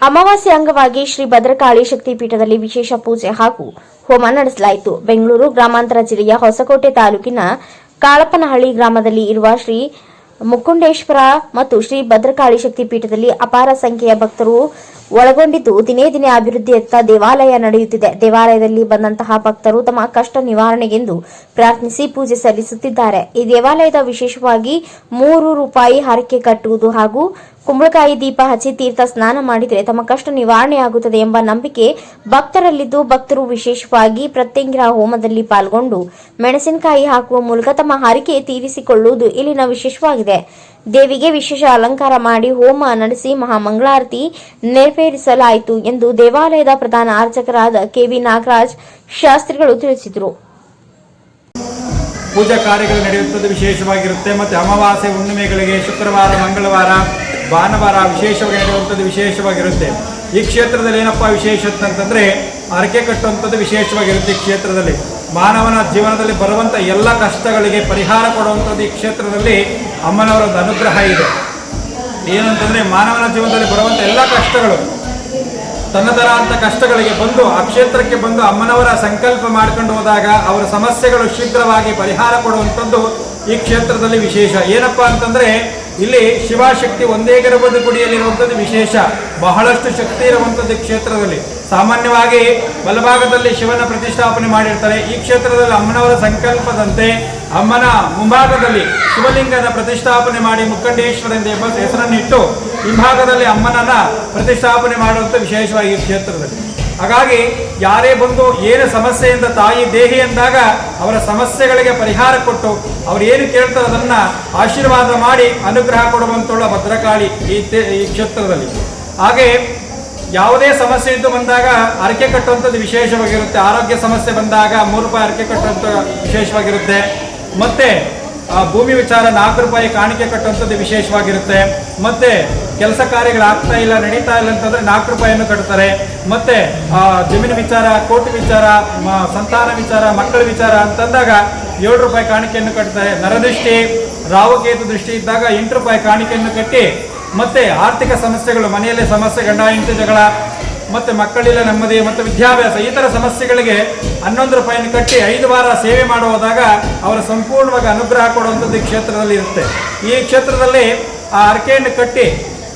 ಅಮಾವಾಸ್ಯೆ ಅಂಗವಾಗಿ ಶ್ರೀ ಭದ್ರಕಾಳಿ ಶಕ್ತಿ ಪೀಠದಲ್ಲಿ ವಿಶೇಷ ಪೂಜೆ ಹಾಗೂ ಹೋಮ ನಡೆಸಲಾಯಿತು. ಬೆಂಗಳೂರು ಗ್ರಾಮಾಂತರ ಜಿಲ್ಲೆಯ ಹೊಸಕೋಟೆ ತಾಲೂಕಿನ ಕಾಳಪ್ಪನಹಳ್ಳಿ ಗ್ರಾಮದಲ್ಲಿ ಇರುವ ಶ್ರೀ ಮುಕುಂಡೇಶ್ವರ ಮತ್ತು ಶ್ರೀ ಭದ್ರಕಾಳಿ ಶಕ್ತಿ ಪೀಠದಲ್ಲಿ ಅಪಾರ ಸಂಖ್ಯೆಯ ಭಕ್ತರು ಒಳಗೊಂಡಿದ್ದು ದಿನೇ ದಿನೇ ಅಭಿವೃದ್ಧಿಯತ್ತ ದೇವಾಲಯ ನಡೆಯುತ್ತಿದೆ. ದೇವಾಲಯದಲ್ಲಿ ಬಂದಂತಹ ಭಕ್ತರು ತಮ್ಮ ಕಷ್ಟ ನಿವಾರಣೆಗೆಂದು ಪ್ರಾರ್ಥಿಸಿ ಪೂಜೆ ಸಲ್ಲಿಸುತ್ತಿದ್ದಾರೆ. ಈ ದೇವಾಲಯದ ವಿಶೇಷವಾಗಿ ಮೂರು ರೂಪಾಯಿ ಹರಕೆ ಕಟ್ಟುವುದು ಹಾಗೂ ಕುಂಬಳಕಾಯಿ ದೀಪ ಹಚ್ಚಿ ತೀರ್ಥ ಸ್ನಾನ ಮಾಡಿದರೆ ತಮ್ಮ ಕಷ್ಟ ನಿವಾರಣೆಯಾಗುತ್ತದೆ ಎಂಬ ನಂಬಿಕೆ ಭಕ್ತರಲ್ಲಿದ್ದು ಭಕ್ತರು ವಿಶೇಷವಾಗಿ ಪ್ರತ್ಯಂಗಿರ ಹೋಮದಲ್ಲಿ ಪಾಲ್ಗೊಂಡು ಮೆಣಸಿನಕಾಯಿ ಹಾಕುವ ಮೂಲಕ ತಮ್ಮ ಹರಕೆ ತೀರಿಸಿಕೊಳ್ಳುವುದು ಇಲ್ಲಿನ ವಿಶೇಷವಾಗಿದೆ. ದೇವಿಗೆ ವಿಶೇಷ ಅಲಂಕಾರ ಮಾಡಿ ಹೋಮ ನಡೆಸಿ ಮಹಾಮಂಗಳಾರತಿ ನೆರವೇರಿಸಲಾಯಿತು ಎಂದು ದೇವಾಲಯದ ಪ್ರಧಾನ ಅರ್ಚಕರಾದ ಕೆವಿ ನಾಗರಾಜ್ ಶಾಸ್ತ್ರಿಗಳು ತಿಳಿಸಿದರು. ಪೂಜಾ ಕಾರ್ಯಗಳು ನಡೆಯುತ್ತದೆ, ವಿಶೇಷವಾಗಿರುತ್ತೆ. ಮತ್ತು ಅಮಾವಾಸ್ಯೆ ಹುಣ್ಣಿಮೆಗಳಿಗೆ ಶುಕ್ರವಾರ, ಮಂಗಳವಾರ, ಭಾನುವಾರ ವಿಶೇಷವಾಗಿ ನಡೆಯುವಂಥದ್ದು ವಿಶೇಷವಾಗಿರುತ್ತೆ. ಈ ಕ್ಷೇತ್ರದಲ್ಲಿ ಏನಪ್ಪ ವಿಶೇಷ ಅಂತಂದರೆ ಅರಕೆ ಕಟ್ಟುವಂಥದ್ದು ವಿಶೇಷವಾಗಿರುತ್ತೆ ಈ ಕ್ಷೇತ್ರದಲ್ಲಿ. ಮಾನವನ ಜೀವನದಲ್ಲಿ ಬರುವಂಥ ಎಲ್ಲ ಕಷ್ಟಗಳಿಗೆ ಪರಿಹಾರ ಕೊಡುವಂಥದ್ದು ಈ ಕ್ಷೇತ್ರದಲ್ಲಿ ಅಮ್ಮನವರದ್ದು ಅನುಗ್ರಹ ಇದೆ. ಏನಂತಂದರೆ, ಮಾನವನ ಜೀವನದಲ್ಲಿ ಬರುವಂಥ ಎಲ್ಲ ಕಷ್ಟಗಳು ತನ್ನತರ ಅಂತ ಕಷ್ಟಗಳಿಗೆ ಬಂದು ಆ ಕ್ಷೇತ್ರಕ್ಕೆ ಬಂದು ಅಮ್ಮನವರ ಸಂಕಲ್ಪ ಮಾಡ್ಕೊಂಡು ಹೋದಾಗ ಅವರ ಸಮಸ್ಯೆಗಳು ಶೀಘ್ರವಾಗಿ ಪರಿಹಾರ ಕೊಡುವಂಥದ್ದು ಈ ಕ್ಷೇತ್ರದಲ್ಲಿ ವಿಶೇಷ. ಏನಪ್ಪಾ ಅಂತಂದ್ರೆ, ಇಲ್ಲಿ ಶಿವಶಕ್ತಿ ಒಂದೇ ಗರ್ಭದ ಗುಡಿಯಲ್ಲಿರುವಂಥದ್ದು ವಿಶೇಷ. ಬಹಳಷ್ಟು ಶಕ್ತಿ ಇರುವಂಥದ್ದು ಕ್ಷೇತ್ರದಲ್ಲಿ. ಸಾಮಾನ್ಯವಾಗಿ ಬಲಭಾಗದಲ್ಲಿ ಶಿವನ ಪ್ರತಿಷ್ಠಾಪನೆ ಮಾಡಿರ್ತಾರೆ. ಈ ಕ್ಷೇತ್ರದಲ್ಲಿ ಅಮ್ಮನವರ ಸಂಕಲ್ಪದಂತೆ ಅಮ್ಮನ ಮುಂಭಾಗದಲ್ಲಿ ಶಿವಲಿಂಗನ ಪ್ರತಿಷ್ಠಾಪನೆ ಮಾಡಿ ಮುಖಂಡೇಶ್ವರ ಎಂದು ಹೆಸರನ್ನಿಟ್ಟು ಹಿಂಭಾಗದಲ್ಲಿ ಅಮ್ಮನನ್ನ ಪ್ರತಿಷ್ಠಾಪನೆ ಮಾಡುವಂಥ ವಿಶೇಷವಾಗಿ ಈ ಕ್ಷೇತ್ರದಲ್ಲಿ. ಹಾಗಾಗಿ ಯಾರೇ ಬಂದು ಏನು ಸಮಸ್ಯೆಯಿಂದ ತಾಯಿ ದೇಹಿ ಎಂದಾಗ ಅವರ ಸಮಸ್ಯೆಗಳಿಗೆ ಪರಿಹಾರ ಕೊಟ್ಟು ಅವರು ಏನು ಕೇಳ್ತಾರೆ ಅದನ್ನ ಆಶೀರ್ವಾದ ಮಾಡಿ ಅನುಗ್ರಹ ಕೊಡುವಂತೋಳ ಭದ್ರಕಾಳಿ ಈ ಈ ಕ್ಷೇತ್ರದಲ್ಲಿ. ಹಾಗೆ ಯಾವುದೇ ಸಮಸ್ಯೆ ಇದ್ದು ಬಂದಾಗ ಅರಕೆ ಕಟ್ಟುವಂಥದ್ದು ವಿಶೇಷವಾಗಿರುತ್ತೆ. ಆರೋಗ್ಯ ಸಮಸ್ಯೆ ಬಂದಾಗ ಮೂರು ರೂಪಾಯಿ ಅರಕೆ ಕಟ್ಟುವಂಥ ವಿಶೇಷವಾಗಿರುತ್ತೆ. ಮತ್ತೆ ಭೂಮಿ ವಿಚಾರ ನಾಲ್ಕು ರೂಪಾಯಿ ಕಾಣಿಕೆ ಕಟ್ಟುವಂಥದ್ದು ವಿಶೇಷವಾಗಿರುತ್ತೆ. ಮತ್ತೆ ಕೆಲಸ ಕಾರ್ಯಗಳು ಆಗ್ತಾ ಇಲ್ಲ ನಡೀತಾ ಇಲ್ಲ ಅಂತಂದ್ರೆ ನಾಲ್ಕು ರೂಪಾಯಿಯನ್ನು ಕಟ್ತಾರೆ. ಮತ್ತೆ ಆ, ಜಮೀನು ವಿಚಾರ ಕೋಟಿ ವಿಚಾರ ಸಂತಾನ ವಿಚಾರ ಮಕ್ಕಳ ವಿಚಾರ ಅಂತಂದಾಗ ಏಳು ರೂಪಾಯಿ ಕಾಣಿಕೆಯನ್ನು ಕಟ್ತಾರೆ. ನರದೃಷ್ಟಿ ರಾವಕೇತು ದೃಷ್ಟಿ ಇದ್ದಾಗ ಎಂಟು ರೂಪಾಯಿ ಕಾಣಿಕೆಯನ್ನು ಕಟ್ಟಿ ಮತ್ತೆ ಆರ್ಥಿಕ ಸಮಸ್ಯೆಗಳು ಮನೆಯಲ್ಲೇ ಸಮಸ್ಯೆ ಗಂಡ ಹೆಂಡತಿ ಜಗಳ ಮತ್ತೆ ಮಕ್ಕಳಿಲ್ಲ ನೆಮ್ಮದಿ ಮತ್ತು ವಿದ್ಯಾಭ್ಯಾಸ, ಈ ಥರ ಸಮಸ್ಯೆಗಳಿಗೆ ಹನ್ನೊಂದು ರೂಪಾಯಿಯನ್ನು ಕಟ್ಟಿ ಐದು ವಾರ ಸೇವೆ ಮಾಡುವಾಗ ಅವರ ಸಂಪೂರ್ಣವಾಗಿ ಅನುಗ್ರಹ ಕೊಡುವಂಥದ್ದು ಈ ಕ್ಷೇತ್ರದಲ್ಲಿ ಇರುತ್ತೆ. ಈ ಕ್ಷೇತ್ರದಲ್ಲಿ ಆ ಅರ್ಕೆಯನ್ನು ಕಟ್ಟಿ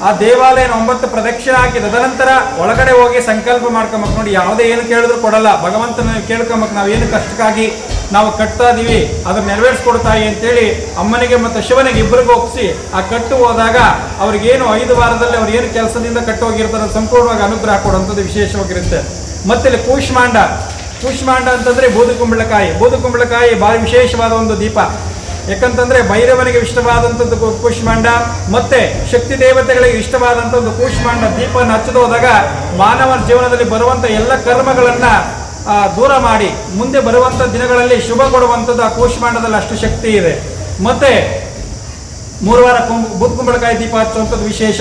ಆ ದೇವಾಲಯನ ಒಂಬತ್ತು ಪ್ರದಕ್ಷಿಣೆ ಹಾಕಿ ತದನಂತರ ಒಳಗಡೆ ಹೋಗಿ ಸಂಕಲ್ಪ ಮಾಡ್ಕೊಂಬಕ್ ನೋಡಿ, ಯಾವುದೇ ಏನು ಕೇಳಿದ್ರು ಕೊಡಲ್ಲ. ಭಗವಂತನ ಕೇಳ್ಕೊಂಬಕ್ ನಾವು ಏನು ಕಷ್ಟಕ್ಕಾಗಿ ನಾವು ಕಟ್ತಾ ಇದೀವಿ ಅದನ್ನ ನೆರವೇರಿಸ್ಕೊಡ್ತಾಯಿ ಅಂತೇಳಿ ಅಮ್ಮನಿಗೆ ಮತ್ತು ಶಿವನಿಗೆ ಇಬ್ಬರಿಗೂ ಒಪ್ಪಿಸಿ ಆ ಕಟ್ಟು ಹೋದಾಗ ಅವ್ರಿಗೇನು ಐದು ವಾರದಲ್ಲಿ ಅವ್ರು ಏನು ಕೆಲಸದಿಂದ ಕಟ್ಟೋಗಿರ್ತಾರೆ ಸಂಪೂರ್ಣವಾಗಿ ಅನುಗ್ರಹ ಕೊಡುವಂಥದ್ದು ವಿಶೇಷವಾಗಿರುತ್ತೆ. ಮತ್ತೆ ಇಲ್ಲಿ ಕೂಷ್ಮಾಂಡ ಕೂಷ್ಮಾಂಡ ಅಂತಂದ್ರೆ ಬೂದುಕುಂಬಳಕಾಯಿ ಬೂದುಕುಂಬಳಕಾಯಿ ಭಾರಿ ವಿಶೇಷವಾದ ಒಂದು ದೀಪ. ಯಾಕಂತಂದ್ರೆ ಭೈರವನಿಗೆ ಇಷ್ಟವಾದಂಥದ್ದು ಕೂಷ್ಮಾಂಡ, ಮತ್ತೆ ಶಕ್ತಿ ದೇವತೆಗಳಿಗೆ ಇಷ್ಟವಾದಂಥ ಒಂದು ಕೂಷ್ಮಾಂಡ ದೀಪವನ್ನು ಹಚ್ಚದ ಹೋದಾಗ ಮಾನವನ ಜೀವನದಲ್ಲಿ ಬರುವಂಥ ಎಲ್ಲ ಕರ್ಮಗಳನ್ನ ದೂರ ಮಾಡಿ. ಮುಂದೆ ಬರುವಂಥ ದಿನಗಳಲ್ಲಿ ಶುಭ ಕೊಡುವಂಥದ್ದು ಆ ಕೋಶಮಾಂಡದಲ್ಲಿ ಅಷ್ಟು ಶಕ್ತಿ ಇದೆ. ಮತ್ತೆ, ಮೂರು ವಾರ ಕುಂಬ ಬುದ್ಧ ಕುಂಬಳಕಾಯಿ ದೀಪ ಹಚ್ಚುವಂಥದ್ದು ವಿಶೇಷ.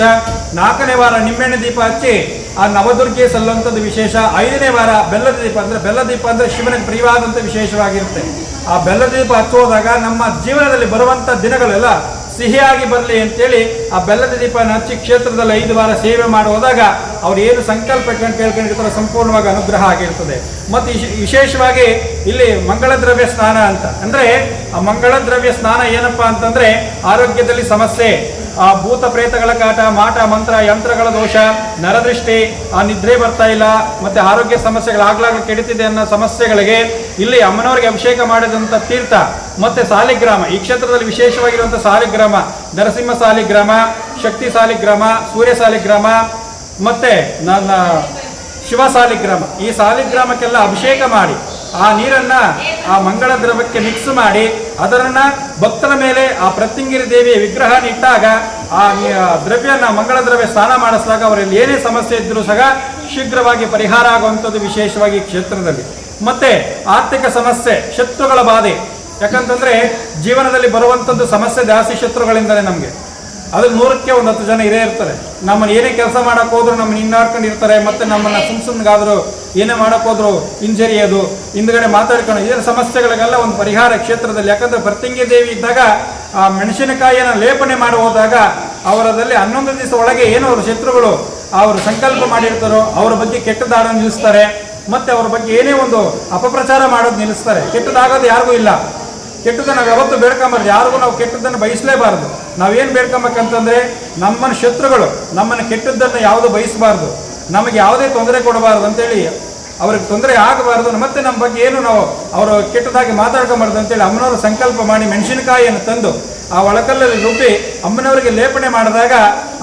ನಾಲ್ಕನೇ ವಾರ ನಿಂಬೆಣ್ಣೆ ದೀಪ ಹಚ್ಚಿ, ಆ ನವದುರ್ಗೆ ಸಲ್ಲುವಂಥದ್ದು ವಿಶೇಷ. ಐದನೇ ವಾರ ಬೆಲ್ಲದ ದೀಪ ಅಂದರೆ ಬೆಲ್ಲ ದೀಪ ಅಂದರೆ ಶಿವನಿಗೆ ಪ್ರಿಯವಾದಂಥ ವಿಶೇಷವಾಗಿರುತ್ತೆ. ಆ ಬೆಲ್ಲದ ದೀಪ ಹಚ್ಚುವುದಾಗ ನಮ್ಮ ಜೀವನದಲ್ಲಿ ಬರುವಂಥ ದಿನಗಳೆಲ್ಲ ಸಿಹಿಯಾಗಿ ಬರಲಿ ಅಂತೇಳಿ ಆ ಬೆಲ್ಲದ ದೀಪನ ಹಚ್ಚಿ ಕ್ಷೇತ್ರದಲ್ಲಿ ಐದು ವಾರ ಸೇವೆ ಮಾಡಿ ಹೋದಾಗ ಅವ್ರು ಏನು ಸಂಕಲ್ಪ ಕೇಳ್ಕೊಂಡಿರ್ತಾರೆ ಸಂಪೂರ್ಣವಾಗಿ ಅನುಗ್ರಹ ಆಗಿರ್ತದೆ. ಮತ್ತು ವಿಶೇ- ವಿಶೇಷವಾಗಿ ಇಲ್ಲಿ ಮಂಗಳ ದ್ರವ್ಯ ಸ್ನಾನ ಅಂತ. ಅಂದರೆ ಆ ಮಂಗಳ ದ್ರವ್ಯ ಸ್ನಾನ ಏನಪ್ಪಾ ಅಂತಂದರೆ ಆರೋಗ್ಯದಲ್ಲಿ ಸಮಸ್ಯೆ. ಆ ಭೂತ ಪ್ರೇತಗಳ ಕಾಟ, ಮಾಟ, ಮಂತ್ರ, ಯಂತ್ರಗಳ ದೋಷ, ನರದೃಷ್ಟಿ, ಆ ನಿದ್ರೆ ಬರ್ತಾ ಇಲ್ಲ, ಮತ್ತೆ ಆರೋಗ್ಯ ಸಮಸ್ಯೆಗಳು ಆಗ್ಲಾಗ ಕೆಡುತ್ತಿದೆ ಅನ್ನೋ ಸಮಸ್ಯೆಗಳಿಗೆ ಇಲ್ಲಿ ಅಮ್ಮನವರಿಗೆ ಅಭಿಷೇಕ ಮಾಡಿದಂಥ ತೀರ್ಥ, ಮತ್ತೆ ಸಾಲಿಗ್ರಾಮ. ಈ ಕ್ಷೇತ್ರದಲ್ಲಿ ವಿಶೇಷವಾಗಿರುವಂಥ ಸಾಲಿಗ್ರಾಮ, ನರಸಿಂಹ ಸಾಲಿಗ್ರಾಮ, ಶಕ್ತಿ ಸಾಲಿಗ್ರಾಮ, ಸೂರ್ಯ ಸಾಲಿಗ್ರಾಮ, ಮತ್ತೆ ನನ್ನ ಶಿವ ಸಾಲಿಗ್ರಾಮ. ಈ ಸಾಲಿಗ್ರಾಮಕ್ಕೆಲ್ಲ ಅಭಿಷೇಕ ಮಾಡಿ. ಆ ನೀರನ್ನ ಆ ಮಂಗಳ ದ್ರವಕ್ಕೆ ಮಿಕ್ಸ್ ಮಾಡಿ, ಅದರನ್ನ ಭಕ್ತರ ಮೇಲೆ ಆ ಪ್ರತಿಂಗಿರಿ ದೇವಿಯ ವಿಗ್ರಹ ಇಟ್ಟಾಗ ಆ ದ್ರವ್ಯನ ಮಂಗಳ ದ್ರವ್ಯ ಸ್ನಾನ ಮಾಡಿಸಿದಾಗ ಅವರಲ್ಲಿ ಏನೇ ಸಮಸ್ಯೆ ಇದ್ದರೂ ಸಹ ಶೀಘ್ರವಾಗಿ ಪರಿಹಾರ ಆಗುವಂಥದ್ದು ವಿಶೇಷವಾಗಿ ಕ್ಷೇತ್ರದಲ್ಲಿ. ಮತ್ತೆ ಆರ್ಥಿಕ ಸಮಸ್ಯೆ, ಶತ್ರುಗಳ ಬಾಧೆ. ಯಾಕಂತಂದ್ರೆ ಜೀವನದಲ್ಲಿ ಬರುವಂಥದ್ದು ಸಮಸ್ಯೆ ಜಾಸ್ತಿ ಶತ್ರುಗಳಿಂದಲೇ ನಮಗೆ. ಅದು ನೂರಕ್ಕೆ ಒಂದು ಹತ್ತು ಜನ ಇರೇ ಇರ್ತಾರೆ. ನಮ್ಮನ್ನು ಏನೇ ಕೆಲಸ ಮಾಡಕ್ ಹೋದ್ರು ನಮ್ಮನ್ನ ಇನ್ನಾಡ್ಕೊಂಡು ಇರ್ತಾರೆ, ಮತ್ತೆ ನಮ್ಮನ್ನ ಸುಮ್ ಸುಮ್ಗಾದ್ರು ಏನೇ ಮಾಡಕ್ ಹೋದ್ರು ಇಂಜರಿಯೋದು ಹಿಂದ್ಗಡೆ ಮಾತಾಡ್ಕೊಂಡು ಇದರ ಸಮಸ್ಯೆಗಳಿಗೆಲ್ಲ ಒಂದು ಪರಿಹಾರ ಕ್ಷೇತ್ರದಲ್ಲಿ. ಯಾಕಂದ್ರೆ ಭರ್ತಿಂಗಿ ದೇವಿ ಇದ್ದಾಗ, ಆ ಮೆಣಸಿನಕಾಯಿಯನ್ನು ಲೇಪನೆ ಮಾಡಿ ಹೋದಾಗ ಅವರದಲ್ಲಿ ಹನ್ನೊಂದು ದಿವಸ ಒಳಗೆ ಏನು ಅವ್ರ ಶತ್ರುಗಳು ಅವರು ಸಂಕಲ್ಪ ಮಾಡಿರ್ತಾರೋ, ಅವರ ಬಗ್ಗೆ ಕೆಟ್ಟದಾಡ ನಿಲ್ಲಿಸ್ತಾರೆ. ಮತ್ತೆ ಅವ್ರ ಬಗ್ಗೆ ಏನೇ ಒಂದು ಅಪಪ್ರಚಾರ ಮಾಡೋದು ನಿಲ್ಲಿಸ್ತಾರೆ. ಕೆಟ್ಟದಾಗೋದು ಯಾರಿಗೂ ಇಲ್ಲ. ಕೆಟ್ಟದನ್ನ ನಾವು ಯಾವತ್ತೂ ಬೇಡ್ಕೊಂಬಾರ್ದು. ಯಾರಿಗೂ ನಾವು ಕೆಟ್ಟದ್ದನ್ನು ಬಯಸಲೇಬಾರ್ದು. ನಾವೇನು ಬೇಡ್ಕೊಬೇಕಂತಂದ್ರೆ ನಮ್ಮನ್ನು ಶತ್ರುಗಳು ನಮ್ಮನ್ನು ಕೆಟ್ಟದ್ದನ್ನು ಯಾವುದು ಬಯಸಬಾರ್ದು. ನಮಗೆ ಯಾವುದೇ ತೊಂದರೆ ಕೊಡಬಾರ್ದು ಅಂತೇಳಿ, ಅವ್ರಿಗೆ ತೊಂದರೆ ಆಗಬಾರ್ದು ಮತ್ತೆ ನಮ್ಮ ಬಗ್ಗೆ ಏನು ನಾವು ಅವರು ಕೆಟ್ಟದಾಗಿ ಮಾತಾಡ್ಕೊಂಬಾರ್ದು ಅಂತೇಳಿ ಅಮ್ಮನವರು ಸಂಕಲ್ಪ ಮಾಡಿ ಮೆಣಸಿನಕಾಯಿಯನ್ನು ತಂದು ಆ ಒಳಕಲ್ಲಲ್ಲಿ ರುಬ್ಬಿ ಅಮ್ಮನವರಿಗೆ ಲೇಪನೆ ಮಾಡಿದಾಗ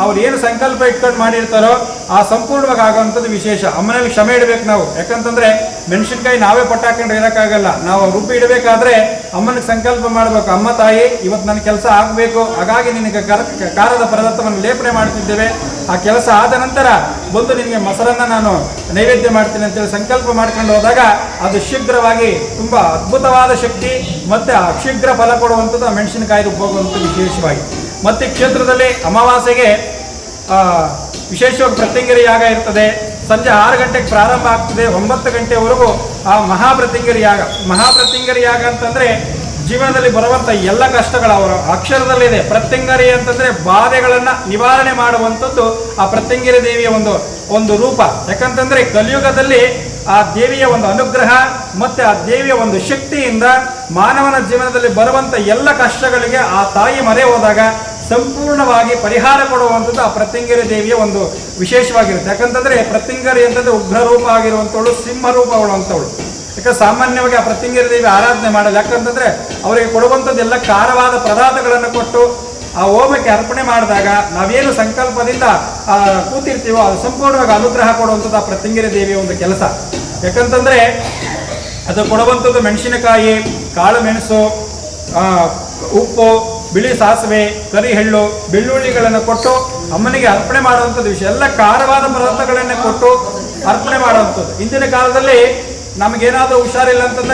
ಅವ್ರು ಏನು ಸಂಕಲ್ಪ ಇಟ್ಕೊಂಡು ಮಾಡಿರ್ತಾರೋ ಆ ಸಂಪೂರ್ಣವಾಗಿ ಆಗುವಂಥದ್ದು ವಿಶೇಷ. ಅಮ್ಮನಲ್ಲಿ ಕ್ಷಮೆ ಇಡಬೇಕು ನಾವು. ಯಾಕಂತಂದ್ರೆ ಮೆಣಸಿನ್ಕಾಯಿ ನಾವೇ ಪಟ್ಟಾಕೊಂಡು ಇರೋಕ್ಕಾಗಲ್ಲ. ನಾವು ರುಬ್ಬಿ ಇಡಬೇಕಾದ್ರೆ ಅಮ್ಮನಿಗೆ ಸಂಕಲ್ಪ ಮಾಡಬೇಕು. ಅಮ್ಮ ತಾಯಿ, ಇವತ್ತು ನನ್ನ ಕೆಲಸ ಆಗಬೇಕು. ಹಾಗಾಗಿ ನಿನಗೆ ಕರ ಕಾರದ ಪದಾರ್ಥವನ್ನು ಲೇಪನೆ ಮಾಡ್ತಿದ್ದೇವೆ. ಆ ಕೆಲಸ ಆದ ನಂತರ ಬಂದು ನಿನಗೆ ಮೊಸರನ್ನು ನಾನು ನೈವೇದ್ಯ ಮಾಡ್ತೀನಿ ಅಂತೇಳಿ ಸಂಕಲ್ಪ ಮಾಡ್ಕೊಂಡು ಹೋದಾಗ ಅದು ಶೀಘ್ರವಾಗಿ ತುಂಬ ಅದ್ಭುತವಾದ ಶಕ್ತಿ ಮತ್ತು ಶೀಘ್ರ ಫಲ ಕೊಡುವಂಥದ್ದು ಆ ಮೆಣಸಿನಕಾಯಿ ರುಬ್ಬೋಗುವಂಥದ್ದು ವಿಶೇಷವಾಗಿ. ಮತ್ತೆ ಕ್ಷೇತ್ರದಲ್ಲಿ ಅಮಾವಾಸ್ಯೆಗೆ ವಿಶೇಷವಾಗಿ ಪ್ರತ್ಯಂಗರಿ ಯಾಗ ಇರ್ತದೆ. ಸಂಜೆ ಆರು ಗಂಟೆಗೆ ಪ್ರಾರಂಭ ಆಗ್ತದೆ. ಒಂಬತ್ತು ಗಂಟೆವರೆಗೂ ಆ ಮಹಾಪ್ರತ್ಯಂಗಿರಿ ಯಾಗ ಮಹಾಪ್ರತ್ಯಂಗಿರಿ ಯಾಗ ಅಂತಂದ್ರೆ ಜೀವನದಲ್ಲಿ ಬರುವಂತ ಎಲ್ಲ ಕಷ್ಟಗಳು ಅವರ ಅಕ್ಷರದಲ್ಲಿದೆ. ಪ್ರತ್ಯಂಗರಿ ಅಂತಂದ್ರೆ ಬಾಧೆಗಳನ್ನು ನಿವಾರಣೆ ಮಾಡುವಂಥದ್ದು ಆ ಪ್ರತ್ಯಂಗಿರಿ ದೇವಿಯ ಒಂದು ಒಂದು ರೂಪ. ಯಾಕಂತಂದ್ರೆ ಕಲಿಯುಗದಲ್ಲಿ ಆ ದೇವಿಯ ಒಂದು ಅನುಗ್ರಹ ಮತ್ತೆ ಆ ದೇವಿಯ ಒಂದು ಶಕ್ತಿಯಿಂದ ಮಾನವನ ಜೀವನದಲ್ಲಿ ಬರುವಂತ ಎಲ್ಲ ಕಷ್ಟಗಳಿಗೆ ಆ ತಾಯಿ ಮರೆ ಹೋದಾಗ ಸಂಪೂರ್ಣವಾಗಿ ಪರಿಹಾರ ಕೊಡುವಂಥದ್ದು ಆ ಪ್ರತ್ಯಂಗಿರಿ ದೇವಿಯ ಒಂದು ವಿಶೇಷವಾಗಿರುತ್ತೆ. ಯಾಕಂತಂದ್ರೆ ಪ್ರತಿಂಗರಿ ಅಂತಂದ್ರೆ ಉಗ್ರ ರೂಪ ಆಗಿರುವಂಥವಳು ಸಿಂಹ ರೂಪ ಅಂತವಳು ಯಾಕಂದ್ರೆ ಸಾಮಾನ್ಯವಾಗಿ ಆ ಪ್ರತಿಂಗಿರಿ ದೇವಿ ಆರಾಧನೆ ಮಾಡಲ್ಲ. ಯಾಕಂತಂದ್ರೆ ಅವರಿಗೆ ಕೊಡುವಂಥದ್ದೆಲ್ಲ ಖಾರವಾದ ಪದಾರ್ಥಗಳನ್ನು ಕೊಟ್ಟು ಆ ಹೋಮಕ್ಕೆ ಅರ್ಪಣೆ ಮಾಡಿದಾಗ ನಾವೇನು ಸಂಕಲ್ಪದಿಂದ ಕೂತಿರ್ತೀವೋ ಅದು ಸಂಪೂರ್ಣವಾಗಿ ಅನುಗ್ರಹ ಕೊಡುವಂಥದ್ದು ಆ ಪ್ರತ್ಯಂಗಿರಿ ದೇವಿಯ ಒಂದು ಕೆಲಸ. ಯಾಕಂತಂದ್ರೆ ಅದು ಕೊಡುವಂಥದ್ದು ಮೆಣಸಿನಕಾಯಿ ಕಾಳು ಮೆಣಸು ಉಪ್ಪು, ಬಿಳಿ ಸಾಸಿವೆ ಕರಿ ಹೆಳ್ಳು ಬೆಳ್ಳುಳ್ಳಿಗಳನ್ನು ಕೊಟ್ಟು ಅಮ್ಮನಿಗೆ ಅರ್ಪಣೆ ಮಾಡುವಂಥದ್ದು ವಿಷಯ ಎಲ್ಲ ಖಾರವಾದ ಪದಾರ್ಥಗಳನ್ನೇ ಕೊಟ್ಟು ಅರ್ಪಣೆ ಮಾಡುವಂಥದ್ದು. ಇಂದಿನ ಕಾಲದಲ್ಲಿ ನಮಗೇನಾದರೂ ಹುಷಾರಿಲ್ಲ ಅಂತಂದ್ರೆ